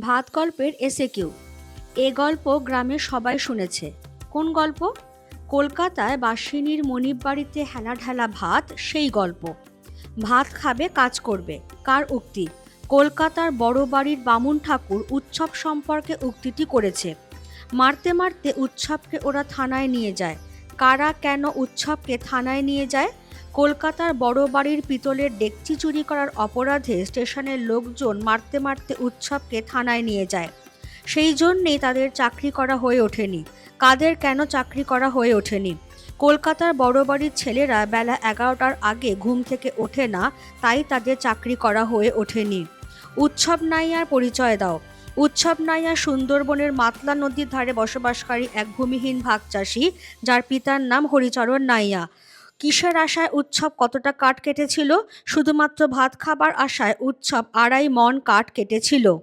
ভাত গল্পের এসে কিউ। এ গল্প গ্রামে সবাই শুনেছে। কোন গল্প? কলকাতায় বাসিনীর মনিব বাড়িতে হেলা ঢেলা ভাত, সেই গল্প। ভাত খাবে, কাজ করবে। কার উক্তি? কলকাতার বড় বাড়ির বামুন ঠাকুর উৎসব সম্পর্কে উক্তিটি করেছে। মারতে মারতে উৎসবকে ওরা থানায় নিয়ে যায়। কারা কেন উৎসবকে থানায় নিয়ে যায়? কলকাতার বড় বাড়ির পিতলের ডেকচি চুরি করার অপরাধে স্টেশনের লোকজন মারতে মারতে উৎসবকে থানায় নিয়ে যায়। সেই জন্যেই তাদের চাকরি করা হয়ে ওঠেনি। কাদের কেন চাকরি করা হয়ে ওঠেনি? কলকাতার বড় বাড়ির ছেলেরা বেলা এগারোটার আগে ঘুম থেকে ওঠে না, তাই তাদের চাকরি করা হয়ে ওঠেনি। উৎসব নাইয়ার পরিচয় দাও। উৎসব নাইয়া সুন্দরবনের মাতলা নদীর ধারে বসবাসকারী এক ভূমিহীন ভাগ চাষি, যার পিতার নাম হরিচরণ নাইয়া। কিসের আশায় উৎসব কতটা কাঠ কেটেছিল? শুধুমাত্র ভাত খাবার আশায় উৎসব আড়াই মন কাঠ কেটেছিল।